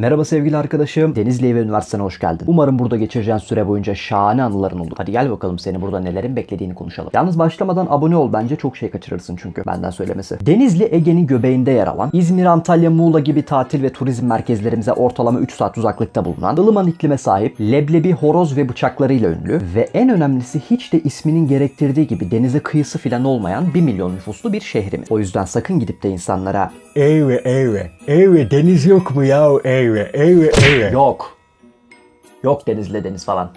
Merhaba sevgili arkadaşım. Denizli ve Üniversitesi'ne hoş geldin. Umarım burada geçireceğin süre boyunca şahane anıların olur. Hadi gel bakalım seni burada nelerin beklediğini konuşalım. Yalnız başlamadan abone ol bence çok şey kaçırırsın çünkü benden söylemesi. Denizli Ege'nin göbeğinde yer alan, İzmir, Antalya, Muğla gibi tatil ve turizm merkezlerimize ortalama 3 saat uzaklıkta bulunan, ılıman iklime sahip, leblebi, horoz ve bıçaklarıyla ünlü ve en önemlisi hiç de isminin gerektirdiği gibi denize kıyısı falan olmayan 1 milyon nüfuslu bir şehrimiz. O yüzden sakın gidip de insanlara Eyve eyve. Eyve deniz yok mu ya eyve eyve eyve. yok yok denizle deniz falan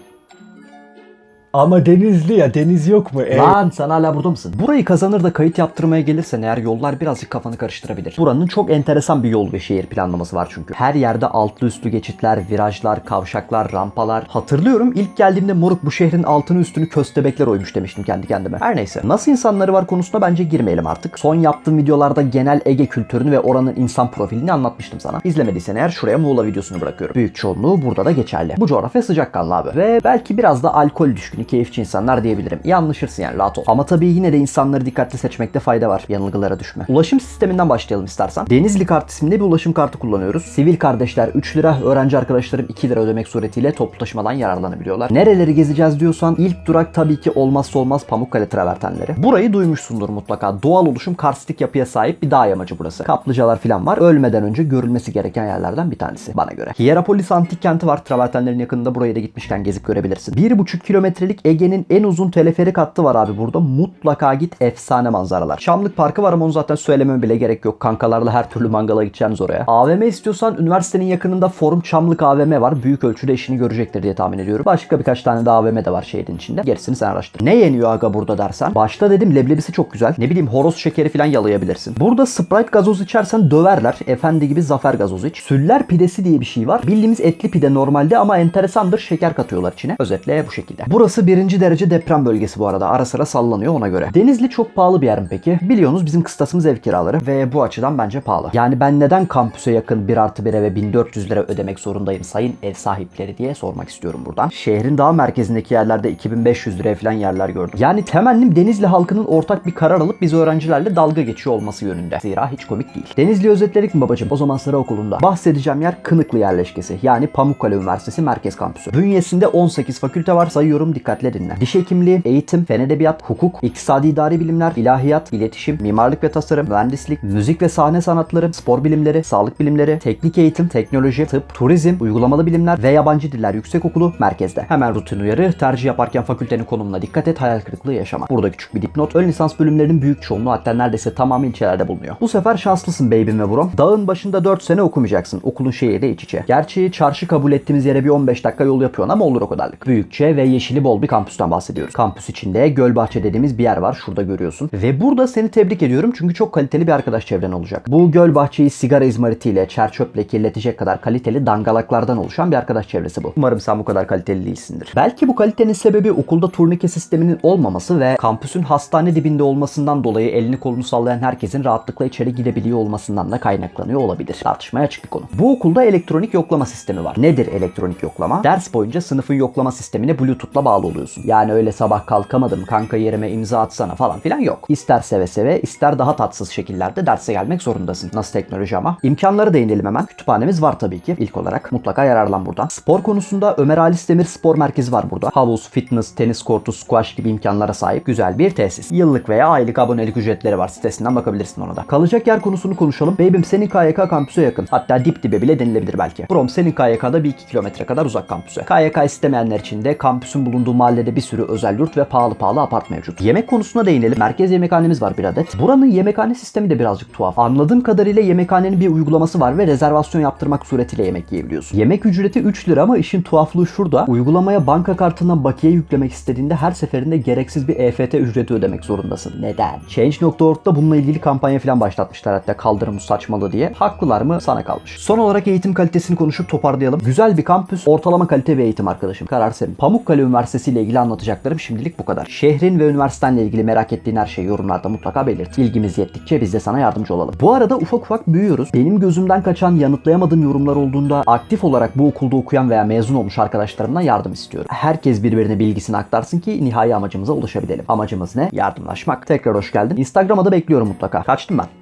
Ama denizli ya deniz yok mu eyve. Lan sen hala burada mısın? Burayı kazanır da kayıt yaptırmaya gelirsen eğer yollar birazcık kafanı karıştırabilir. Buranın çok enteresan bir yol ve şehir planlaması var çünkü. Her yerde altlı üstlü geçitler, virajlar, kavşaklar, rampalar. Hatırlıyorum ilk geldiğimde moruk bu şehrin altını üstünü köstebekler oymuş demiştim kendi kendime. Her neyse. Nasıl insanları var konusuna bence girmeyelim artık. Son yaptığım videolarda genel Ege kültürünü ve oranın insan profilini anlatmıştım sana. İzlemediysen eğer şuraya Muğla videosunu bırakıyorum. Büyük çoğunluğu burada da geçerli. Bu coğrafya sıcakkanlı abi. Ve belki biraz da alkol düşkünü, keyifçi insanlar diyebilirim. İyi anlaşırsın yani rahat ol. Ama tabii yine de insanları dikkatli seçmekte fayda var. Yanılgılara düşme. Ulaşım sisteminden başlayalım istersen. Denizli kart isminde bir ulaşım kartı kullanıyoruz. Sivil kardeşler 3 lira, öğrenci arkadaşlarım 2 lira ödemek suretiyle toplu taşımadan yararlanabiliyorlar. Nereleri gezeceğiz diyorsan ilk durak tabii ki olmazsa olmaz Pamukkale travertenleri. Burayı duymuşsundur mutlaka. Doğal oluşum karstik yapıya sahip bir dağ yamacı burası. Kaplıcalar falan var. Ölmeden önce görülmesi gereken yerlerden bir tanesi bana göre. Hierapolis antik kenti var. Travertenlerin yakınında burayı da gitmişken gezip görebilirsin. 1,5 kilometrelik Ege'nin en uzun teleferik hattı var abi burada. Mutlaka git efsane manzaralar. Çamlık Parkı var ama onu zaten söylememe bile gerek yok. Kankalarla her türlü mangala gideceğiniz oraya. AVM istiyorsan üniversitenin yakınında Forum Çamlık AVM var. Büyük ölçüde işini görecektir diye tahmin ediyorum. Başka birkaç tane de AVM de var şehrin içinde. Gerisini sen araştır. Ne yeniyor aga burada dersen? Başta dedim leblebisi çok güzel. Ne bileyim horoz şekeri falan yalayabilirsin. Burada Sprite gazoz içersen döverler. Efendi gibi zafer gazoz iç. Süller pidesi diye bir şey var. Bildiğimiz etli pide normalde ama enteresandır. Şeker katıyorlar içine. Özetle bu şekilde. Burası birinci derece deprem bölgesi bu arada. Ara sıra sallanıyor ona göre. Denizli çok pahalı bir yer mi peki? Biliyorsunuz bizim kıstasımız ev kiraları ve bu açıdan bence pahalı. Yani ben neden kampüse yakın 1 artı 1 eve 1400 lira ödemek zorundayım sayın ev sahipleri diye sormak istiyorum buradan. Şehrin daha merkezindeki yerlerde 2500 liraya falan yerler gördüm. Yani temennim Denizli halkının ortak bir karar alıp biz öğrencilerle dalga geçiyor olması yönünde. Zira hiç komik değil. Denizli özetledik mi babacım? O zaman sıra okulunda. Bahsedeceğim yer Kınıklı yerleşkesi. Yani Pamukkale Üniversitesi Merkez Kampüsü. Bünyesinde 18 fakülte var sayıyorum dikkatle dinle. Diş hekimliği, eğitim, fen edebiyat, hukuk, iktisadi idari bilimler, ilahiyat, iletişim, mimarlık ve tasarım, mühendislik, müzik ve sahne sanatları, spor bilimleri, sağlık bilimleri, teknik eğitim, teknoloji, tıp, turizm, uygulamalı bilimler ve yabancı diller yüksekokulu merkezde. Hemen rutin uyarı, tercih yaparken fakültenin konumuna dikkat et, hayal kırıklığı yaşama. Burada küçük bir dipnot, ön lisans bölümlerinin büyük çoğunluğu hatta neredeyse tamamı ilçelerde bulunuyor. Bu sefer şanslısın baby'm ve brom. Dağın başında 4 sene okumayacaksın. Okulun şehirde iç içe. Gerçi çarşı kabul ettiğimiz yere bir 15 dakika yol yapıyorsun ama olur o kadarlık. Büyükçe ve yeşili bol bir kampüsten bahsediyoruz. Kampüs içinde Gölbahçe dediğimiz bir yer var. Şurada görüyorsun. Ve burada seni tebrik ediyorum çünkü çok kaliteli bir arkadaş çevren olacak. Bu Gölbahçe'yi sigara izmaritiyle, çer çöple kirletecek kadar kaliteli dangalaklardan oluşan bir arkadaş çevresi bu. Umarım sen bu kadar kaliteli değilsindir. Belki bu kalitenin sebebi okulda turnike sisteminin olmaması ve kampüsün hastane dibinde olmasından dolayı elini kolunu sallayan herkesin rahatlıkla içeri girebiliyor olmasından da kaynaklanıyor olabilir. Tartışmaya açık bir konu. Bu okulda elektronik yoklama sistemi var. Nedir elektronik yoklama? Ders boyunca sınıfın yoklama sistemine Bluetooth'la bağlı oluyorsun. Yani öyle sabah kalkamadım kanka yerime imza atsana falan filan yok. İster seve seve ister daha tatsız şekillerde derse gelmek zorundasın. Nasıl teknoloji ama? İmkanları değinelim hemen. Kütüphanemiz var tabii ki ilk olarak. Mutlaka yararlan buradan. Spor konusunda Ömer Halis Demir Spor Merkezi var burada. Havuz, fitness, tenis kortu, squash gibi imkanlara sahip güzel bir tesis. Yıllık veya aylık abonelik ücretleri var. Sitesinden bakabilirsin ona da. Kalacak yer konusunu konuşalım. Babym senin KYK kampüse yakın. Hatta dip dibe bile denilebilir belki. Brom senin KYK'da bir 2 kilometre kadar uzak kampüse. KYK istemeyenler için de kampüsün bulunduğu mahallede bir sürü özel yurt ve pahalı pahalı apart mevcut. Yemek konusuna değinelim. Merkez yemekhanemiz var bir adet. Buranın yemekhane sistemi de birazcık tuhaf. Anladığım kadarıyla yemekhanenin bir uygulaması var ve rezervasyon yaptırmak suretiyle yemek yiyebiliyorsun. Yemek ücreti 3 lira ama işin tuhaflığı şurada. Uygulamaya banka kartından bakiye yüklemek istediğinde her seferinde gereksiz bir EFT ücreti ödemek zorundasın. Neden? Change.org'da bununla ilgili kampanya falan başlatmışlar hatta kaldırım saçmalı diye. Haklılar mı? Sana kalmış. Son olarak eğitim kalitesini konuşup toparlayalım. Güzel bir kampüs, ortalama kalite bir eğitim arkadaşım. Karar senin. Pamukkale Üniversitesi ile ilgili anlatacaklarım şimdilik bu kadar. Şehrin ve üniversitenle ilgili merak ettiğin her şeyi yorumlarda mutlaka belirt. İlgimiz yettikçe biz de sana yardımcı olalım. Bu arada ufak ufak büyüyoruz. Benim gözümden kaçan yanıtlayamadığım yorumlar olduğunda aktif olarak bu okulda okuyan veya mezun olmuş arkadaşlarımdan yardım istiyorum. Herkes birbirine bilgisini aktarsın ki nihai amacımıza ulaşabilelim. Amacımız ne? Yardımlaşmak. Tekrar hoş geldin. Instagram'a da bekliyorum mutlaka. Kaçtım ben.